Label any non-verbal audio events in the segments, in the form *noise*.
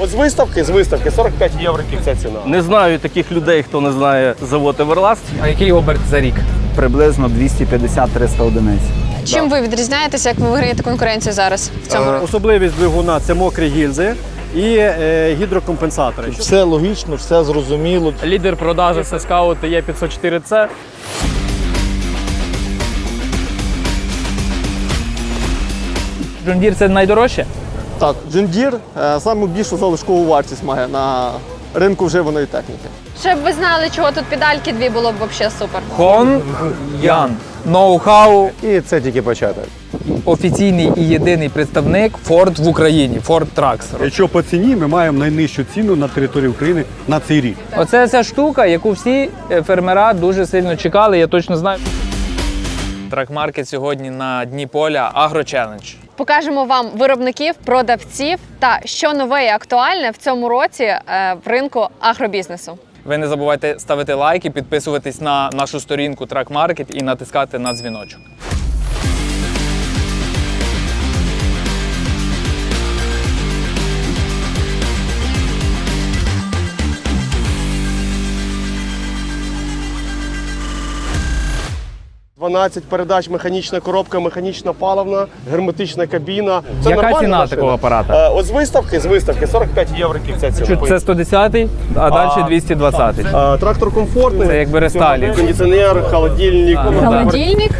От з виставки, з виставки 45 євро ця ціна. Не знаю таких людей, хто не знає завод Everlast. А який оберт за рік? Приблизно 250-300 одиниць. Чим ви відрізняєтеся, як ви виграєте конкуренцію зараз в цьому році? Особливість двигуна це мокрі гільзи і е, гідрокомпенсатори. Все логічно, все зрозуміло. Лідер продажу це є 504 c John Deere – це найдорожче? Так, Джендір саму більшу залишкову вартість має на ринку вживаної техніки. Щоб ви знали, чого тут педальки дві було б взагалі супер. Хон Ян. Ноу-хау. І це тільки початок. Офіційний і єдиний представник Ford в Україні. Ford Trucks. Якщо по ціні ми маємо найнижчу ціну на території України на цей рік. Оце ця штука, яку всі е, фермера дуже сильно чекали, я точно знаю. Тракмаркет сьогодні на дні поля Агрочелендж. Покажемо вам виробників, продавців та що нове і актуальне в цьому році е, в ринку агробізнесу. Ви не забувайте ставити лайки, підписуватись на нашу сторінку Тракмаркет і натискати на дзвіночок. – 12 передач, механічна коробка, механічна паливна, герметична кабіна. Це Яка ціна машина? такого апарата? Е, От з виставки, з виставки 45 євро ця ціна. Чуть це 110-й, а далі 220. Е, Трактор комфортний. Це якби рестайлінг. Кондиціонер, холодильник. А, ну, комната-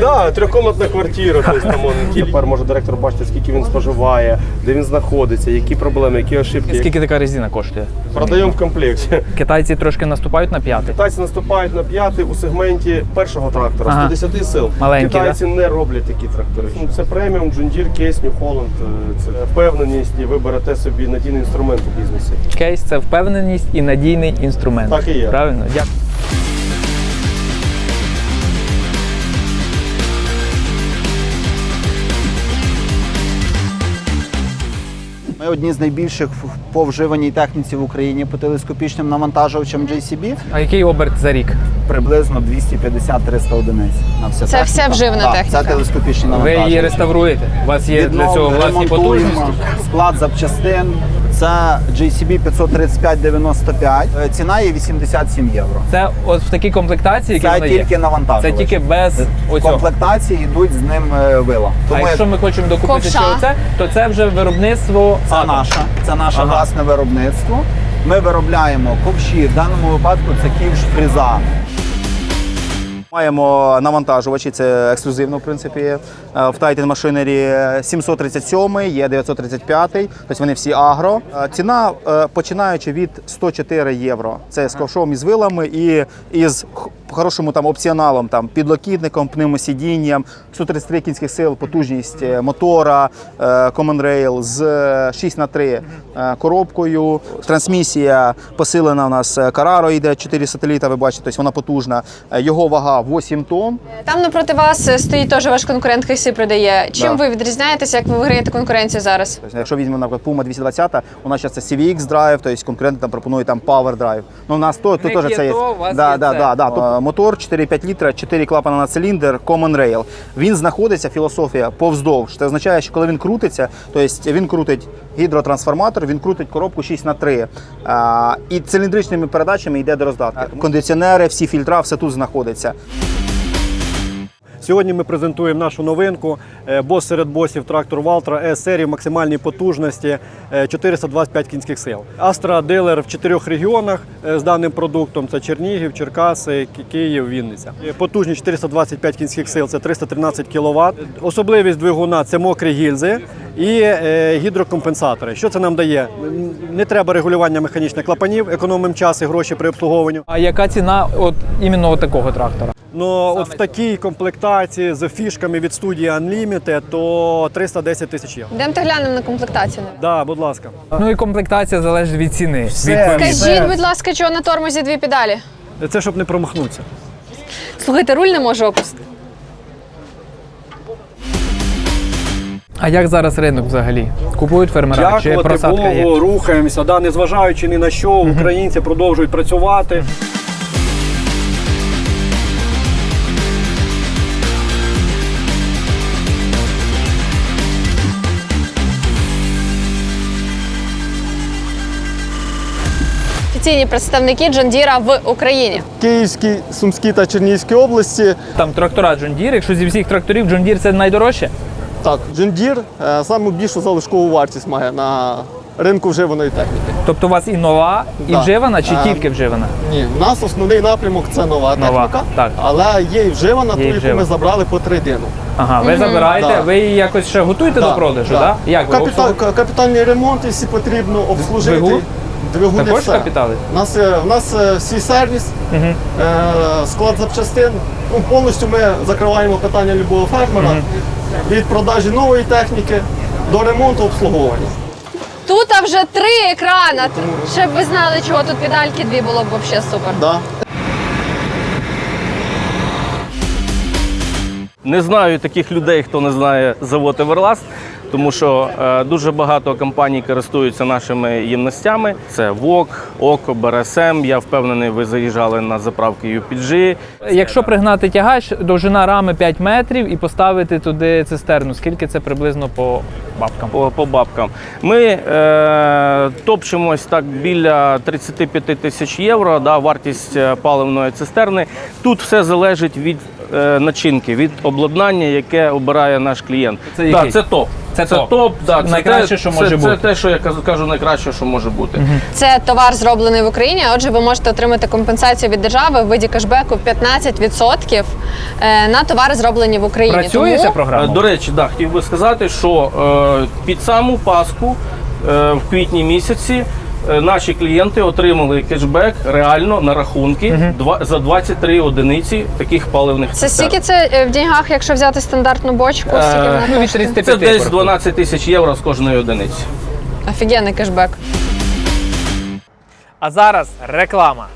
Да, трьохкомнатна квартира. Тобто, там, он, *laughs* тепер може директор бачити, скільки він споживає, де він знаходиться, які проблеми, які ошибки. Скільки така резина коштує? Продаємо в комплекті. Китайці трошки наступають на п'яти. Китайці наступають на п'ятий у сегменті першого трактора Ага. 110 сил. Маленькі, Китайці не роблять такі трактори. Ну, Це преміум, джундір, кейс, New Holland. Е, Це впевненість, і ви берете собі надійний інструмент у бізнесі. Кейс це впевненість і надійний інструмент. Так і є. Правильно? Дякую. Одні з найбільших в- по вживаній техніці в Україні по телескопічним навантажувачам JCB. А який оберт за рік? Приблизно 250-300 одиниць на все. Це вся вживна так, техніка. Це телескопічні Ви її реставруєте? У вас є для цього власні потужності? Склад запчастин. Це JCB 535,95. Е, Ціна є 87 євро. Це от в такій комплектації, які Це вона є? тільки навантажувач. Це тільки без В оцього. комплектації йдуть з ним е, вила. А Тому якщо ми хочемо докупити ще Ковша. оце, то це вже виробництво Це Ада. наше, це наше Ага. власне виробництво. Ми виробляємо ковші. В даному випадку це ківш фріза. Маємо навантажувачі, це ексклюзивно, в принципі. Е, В Titan Machinery 737, є 935, тобто вони всі агро. Е, Ціна е, починаючи від 104 євро. Це з ковшом із вилами і із х- хорошому там опціоналом, там підлокітником, пневмосидінням, 133 кінських сил, потужність е, мотора, е, Common Rail з 6 на 3 е, коробкою. Трансмісія посилена у нас е, Carraro йде 4 сателіта, ви бачите, тобто вона потужна. Е, Його вага 8 тонн. Там напроти вас е, стоїть теж ваш конкурент Хейсі продає. Чим Да. ви відрізняєтеся, як ви виграєте конкуренцію зараз? Тобто, якщо візьмемо, наприклад, Puma 220, у нас зараз це CVX Drive, тобто конкуренти там пропонують там Power Drive. Ну, у нас то, то теж це є. то, у вас да, є да, це. да, да. Тобто, мотор 4,5 літра, 4 клапана на циліндр, Common Rail. Він знаходиться, філософія, повздовж. Це означає, що коли він крутиться, тобто він крутить гідротрансформатор, він крутить коробку 6 на 3 а, і циліндричними передачами йде до роздатки. Кондиціонери, всі фільтра, все тут знаходиться. Сьогодні ми презентуємо нашу новинку. Е, Бос серед босів трактор Валтра С серії максимальній потужності е, 425 кінських сил. Астра дилер в чотирьох регіонах е, з даним продуктом: це Чернігів, Черкаси, Київ, Вінниця. Е, Потужність 425 кінських сил це 313 кВт. Особливість двигуна це мокрі гільзи і е, гідрокомпенсатори. Що це нам дає? Не треба регулювання механічних клапанів, економимо час і гроші при обслуговуванню. А яка ціна от іменно от такого трактора? Ну, от в такій комплектації з фішками від студії Unlimited, то 310 тисяч євро. Йдемте глянемо на комплектацію. Да, будь ласка. Ну і комплектація залежить від ціни. Все. Відповідно. Скажіть, будь ласка, чого на тормозі дві педалі? Це щоб не промахнутися. Слухайте, руль не можу опустити. А як зараз ринок взагалі? Купують фермера чи просадка є? Дякувати рухаємося. Да, незважаючи ні на що, українці продовжують працювати. офіційні представники Deere в Україні. Київській, Сумській та Чернігівській області. Там трактора John Deere, якщо зі всіх тракторів John Deere це найдорожче? Так, Deere е, саму більшу залишкову вартість має на ринку вживаної техніки. Тобто у вас і нова, і Да. вживана, чи Е, тільки вживана? Ні, в нас основний напрямок це нова, Нова, техніка, так. але є і вживана, ту, і яку вживана. ми забрали по тридину. Ага, ви забираєте, Да. ви її якось ще готуєте до продажу, так? Да. Як Капітал, ка- капітальний ремонт, якщо потрібно, обслужити. Двигун? Двигуни Також все. капітали? У нас, у нас е, всі сервіс, е, склад запчастин. Ну, повністю ми закриваємо питання любого фермера від продажі нової техніки до ремонту обслуговування. Тут а вже три екрана. Щоб ви знали, чого тут педальки дві було б взагалі супер. Да. Не знаю таких людей, хто не знає завод Everlast, тому що е, дуже багато компаній користуються нашими ємностями. Це ВОК, ОКО, БРСМ. Я впевнений, ви заїжджали на заправки UPG. Якщо пригнати тягач, довжина рами 5 метрів і поставити туди цистерну, скільки це приблизно по бабкам? По, по бабкам. Ми е, топчемось так біля 35 тисяч євро, да, вартість е, паливної цистерни. Тут все залежить від е, начинки, від обладнання, яке обирає наш клієнт. Це да, який? це топ. Це Це топ. топ, да, це Найкраще, те, що може це, бути. те, що я кажу, кажу найкраще, що може бути. Це товар зроблений в Україні. Отже, ви можете отримати компенсацію від держави в виді кешбеку 15% е, на товари зроблені в Україні. Працює ця Е, програма? До речі, да, хотів би сказати, що е, під саму Пасху е, в квітні місяці е, наші клієнти отримали кешбек реально на рахунки два, за 23 одиниці таких паливних Це цистерн. скільки це е, в деньгах, якщо взяти стандартну бочку? Е, Скільки вона Ну, від коштує? 35 Це десь порахуй. 12 тисяч євро з кожної одиниці. Офігенний кешбек. А зараз реклама.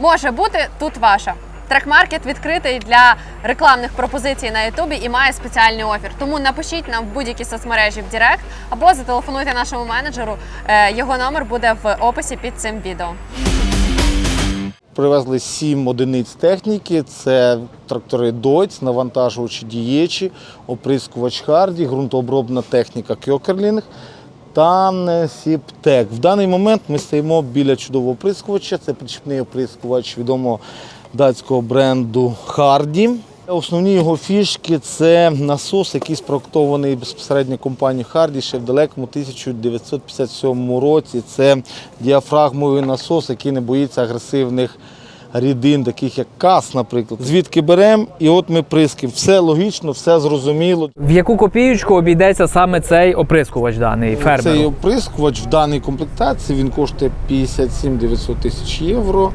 Може бути тут ваша. Трекмаркет відкритий для рекламних пропозицій на Ютубі і має спеціальний офір. Тому напишіть нам в будь-які соцмережі в Директ або зателефонуйте нашому менеджеру. Е, Його номер буде в описі під цим відео. Привезли сім одиниць техніки. Це трактори Дойц, навантажувачі дієчі, оприскувач Харді, ґрунтообробна техніка Кьокерлінг та Сіптек. В даний момент ми стоїмо біля чудового оприскувача. Це підшипний оприскувач відомого датського бренду Харді. Основні його фішки це насос, який спроектований безпосередньо компанією Харді ще в далекому 1957 році. Це діафрагмовий насос, який не боїться агресивних рідин, таких як кас, наприклад. Звідки беремо, і от ми присків. Все логічно, все зрозуміло. В яку копієчку обійдеться саме цей оприскувач даний Цей оприскувач в даній комплектації він коштує 57 900 тисяч євро.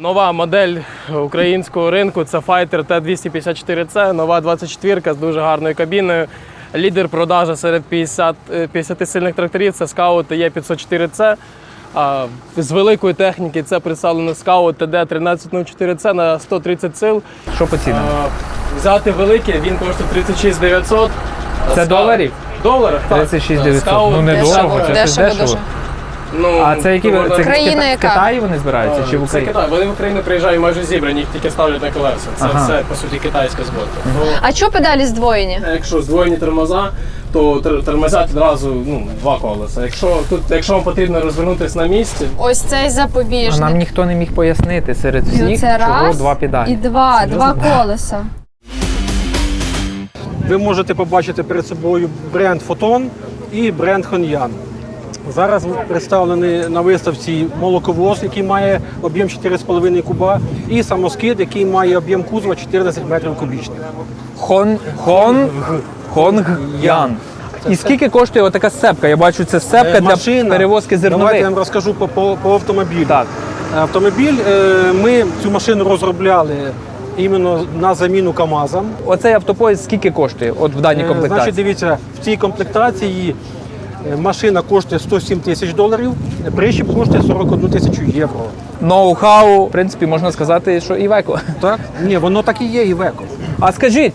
Нова модель українського ринку це Fighter T254C, нова 24 з дуже гарною кабіною. Лідер продажу серед 50, е, 50 сильних тракторів це Scout TE504C. А з великої техніки це представлено Scout TD1304C на 130 сил. Що по цінам? Взяти велике, він коштує 36 900. Це доларів? Доларів, так. 36 900. Scout Ну не дорого, це дешево дешево. Ну, А це які це Країна з Кита- яка? з Китаю вони збираються чи в Це Україні? Китай. Вони в Україну приїжджають майже зібрані, їх тільки ставлять на колеса. Це Ага. все по суті китайська зборка. То, А чого педалі здвоєні? якщо здвоєні тормоза, то тр- тормозять одразу ну, два колеса. Якщо тут, якщо вам потрібно розвернутися на місці, Ось цей А нам ніхто не міг пояснити серед І всіх, оце чого раз, два педалі. І два, два колеса. Ви можете побачити перед собою бренд Фотон і бренд Хон'ян. Зараз представлений на виставці молоковоз, який має об'єм 4,5 куба, і самоскид, який має об'єм кузова 14 метрів кубічних. Хон, хон, хонг Ян. І скільки коштує отака сцепка? Я бачу, це сцепка Е, для машина. перевозки Давайте я вам розкажу по, по, по автомобілю. Так. Автомобіль е, ми цю машину розробляли іменно на заміну КАМАЗам. Оцей автопоїзд скільки коштує? От в даній Е, комплектації? Значить, дивіться, в цій комплектації машина коштує 107 тисяч доларів, прищіп коштує 41 тисячу євро. Ноу-хау, в принципі, можна сказати, що Івеко. Так? Ні, воно так і є, і веко. А скажіть,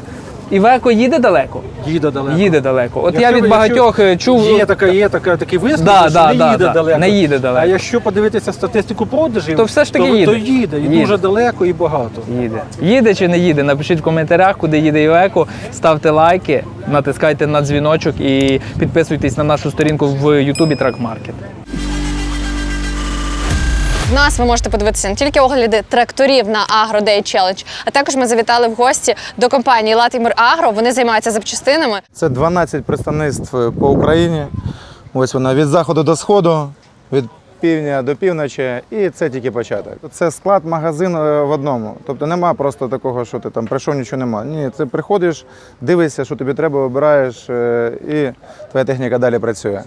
Івеко їде далеко? Їде далеко. Їде далеко. От я від багатьох е, чув. Є така, є така, такий вислів, Да, що да, не да, їде да, далеко. не їде далеко. А якщо подивитися статистику продажів, То все ж таки то, їде. то їде. І Їде. дуже далеко і багато. Їде. Їде чи не їде? Напишіть в коментарях, куди їде Івеко. Ставте лайки, натискайте на дзвіночок і підписуйтесь на нашу сторінку в Ютубі Трак Маркет. Нас ви можете подивитися не тільки огляди тракторів на Agro Day Challenge, а також ми завітали в гості до компанії Латимир Агро. Вони займаються запчастинами. Це 12 представництв по Україні. Ось вона від заходу до сходу, від півдня до півночі, і це тільки початок. Це склад магазин е, в одному. Тобто нема просто такого, що ти там прийшов, нічого нема. Ні, ти приходиш, дивишся, що тобі треба, вибираєш, е, і твоя техніка далі працює.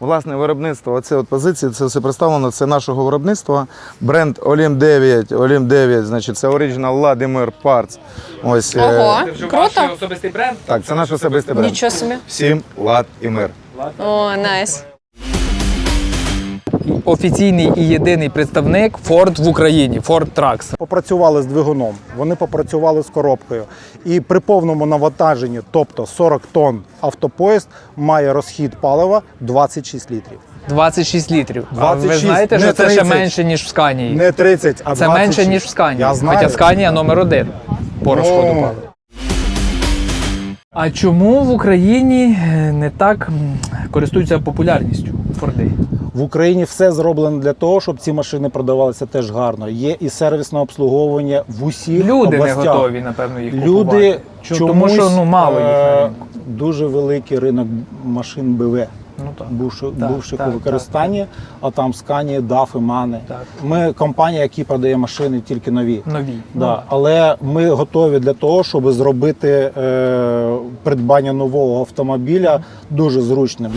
Власне виробництво, оце от позиції, це все представлено. Це нашого виробництва. Бренд Олім 9. Олім 9, значить, це оригінал Ладимир Парц. Ось е, Ого, круто! особистий бренд. так, це наш особистий бренд. Нічого собі. Всім лад і мир. О, найс. Офіційний і єдиний представник Ford в Україні, Ford Trucks. попрацювали з двигуном, вони попрацювали з коробкою. І при повному навантаженні, тобто 40 тонн автопоїзд, має розхід палива 26 літрів. 26 літрів. А ви знаєте, що не це ще менше, ніж в Сканії? Не 30, а Це менше, ніж в Сканії. Я знаю. Хоча Сканія номер один по розходу Ну. палива. А чому в Україні е, не так користуються популярністю Форди? В Україні все зроблено для того, щоб ці машини продавалися теж гарно. Є і сервісне обслуговування в усіх Люди не готові, напевно, їх Люди купувати. Чомусь, тому що ну, мало їх. е. Дуже великий ринок машин БВ. Ну, так. Бувши, Так, бувших так, у використанні, а там Скані, ДАФ і Мани. Так. Ми компанія, яка продає машини тільки нові. Нові. Да. Але ми готові для того, щоб зробити е, придбання нового автомобіля дуже зручним.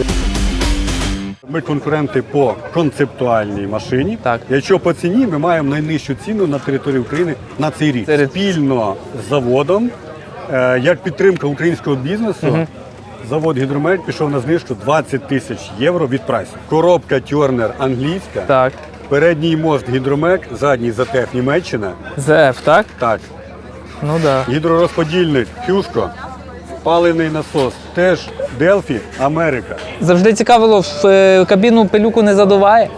Ми конкуренти по концептуальній машині. Так. Якщо по ціні ми маємо найнижчу ціну на території України на цей рік. Серед- Спільно з заводом, е, як підтримка українського бізнесу, завод Гідромель пішов на знижку 20 тисяч євро від прайсу. Коробка Тьорнер англійська, Так. передній мост Гідромек, задній затек Німеччина. ЗФ, так? Так, Ну. Да. гідророзподільник Хюско, паливний насос, теж Делфі, Америка. Завжди цікавило, в е, кабіну пилюку не задуває.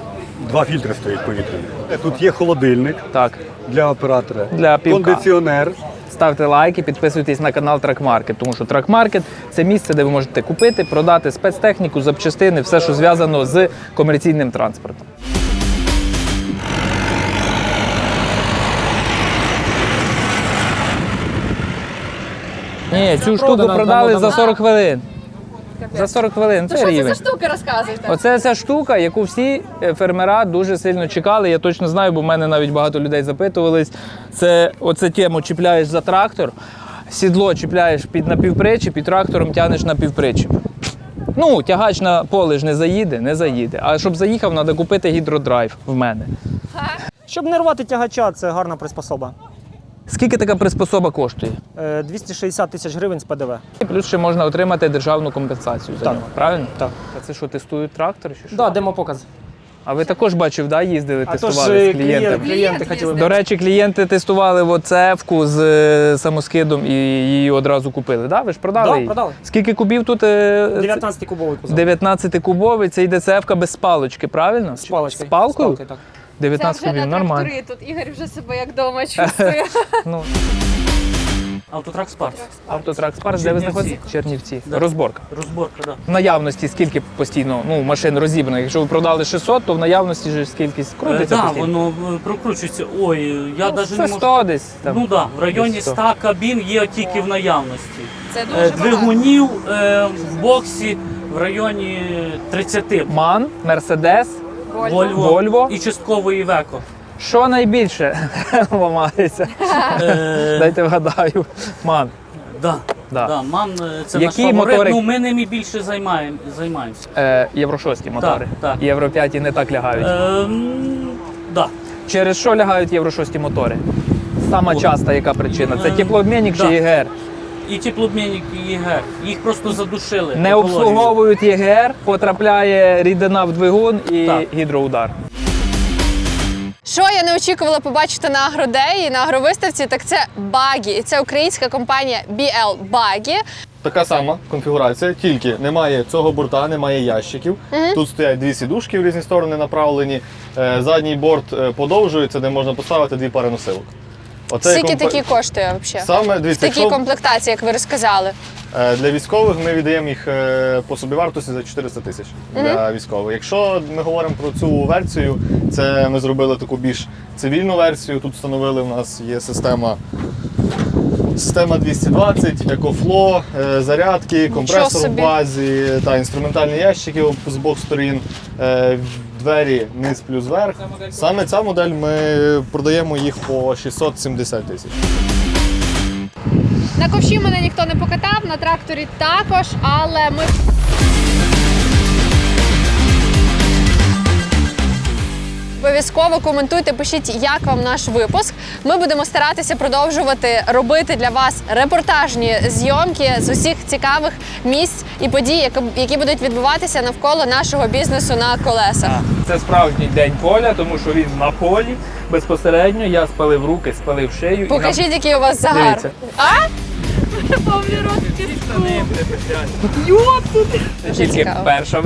Два фільтри стоять повітряні. Тут є холодильник Так. для оператора, Для півка. кондиціонер. Ставте лайки, підписуйтесь на канал Тракмаркет, тому що Тракмаркет це місце, де ви можете купити, продати спецтехніку, запчастини, все, що зв'язано з комерційним транспортом. Ні, цю штуку продали за 40 хвилин. За 40 хвилин. Це рівень. штуки розказуєте? Оце ця штука, яку всі е, фермера дуже сильно чекали. Я точно знаю, бо в мене навіть багато людей запитувались. Це оце тему чіпляєш за трактор, сідло чіпляєш під напівпричіп і трактором тягнеш на півпричіп. Ну, тягач на поле ж не заїде, не заїде. А щоб заїхав, треба купити гідродрайв в мене. Щоб не рвати тягача, це гарна приспособа. Скільки така приспособа коштує? Е, 260 тисяч гривень з ПДВ. І плюс ще можна отримати державну компенсацію за Так. нього. Правильно? Так. А це що, тестують трактор? Чи що? Да, демопоказ. А ви також бачив, да, їздили, А то тестували ж з клієнтами? клієнти, клієнти хотіли. До речі, клієнти тестували оцевку з е, самоскидом і її одразу купили. Да? Ви ж продали Да, її? продали. Скільки кубів тут? е, 19 кубовий кузов. 19 кубовий, це йде цевка без палочки, правильно? З паличкою. З палкою? З палкою, так. 19 кубів, нормально. Тут Ігор вже себе як вдома чувствує. *laughs* Ну, Автотрак Спарт. Автотрак Спарс, де ви знаходитесь? Чернівці. Розборка. Розборка, да. В наявності скільки постійно ну, машин розібраних? Якщо ви продали 600, то в наявності ж скільки крутиться Так, постійно? воно е, прокручується. Ой, я Ну, навіть це не можу. 100 десь. Там. Ну так, да, в районі Десь 100. 100 кабін є тільки в наявності. Це Е, дуже багато. Двигунів е, в боксі в районі 30. Ман, Мерседес, Volvo, Volvo. і частково Івеко. Що найбільше *laughs* ламається? Е, Дайте вгадаю. Ман. да, Да. да, ман е, це Які наш фаворит. мотори? Ну, ми ними більше займаємо, займаємося. Е, Євро 6 мотори. так. Євро 5 не так лягають. Е, м, да. Через що лягають Євро 6 мотори? Сама часта яка причина? Це Е, теплообмінник чи да. ЄГР? І теплообмінник, і ЄГР. Їх просто задушили. Не екологію. обслуговують ЄГР, потрапляє рідина в двигун і Так. гідроудар. Що я не очікувала побачити на агродеї, на агровиставці, так це багі. І це українська компанія BL Багі. Така сама конфігурація, тільки немає цього борта, немає ящиків. Тут стоять дві сідушки в різні сторони направлені. Е, Задній борт е, подовжується, де можна поставити дві пари носилок. Оце Скільки компе- такі коштує взагалі? Саме В дивіться, такій якщо, комплектації, як ви розказали. Е, Для військових ми віддаємо їх е, по собівартості за 400 тисяч для військових. Якщо ми говоримо про цю версію, це ми зробили таку більш цивільну версію. Тут встановили у нас є система. Система 220, екофло, е, зарядки, компресор в собі. базі та інструментальні ящики з двох сторін, е, двері низ плюс верх. Саме ця модель ми продаємо їх по 670 тисяч. На ковші мене ніхто не покатав, на тракторі також, але ми. Обов'язково коментуйте, пишіть, як вам наш випуск. Ми будемо старатися продовжувати робити для вас репортажні зйомки з усіх цікавих місць і подій, які- будуть відбуватися навколо нашого бізнесу на колесах. Це справжній день поля, тому що він на полі безпосередньо. Я спалив руки, спалив шею. Покажіть, який у вас загар. Дивіться. А? і нам... Тільки Цікаво. перша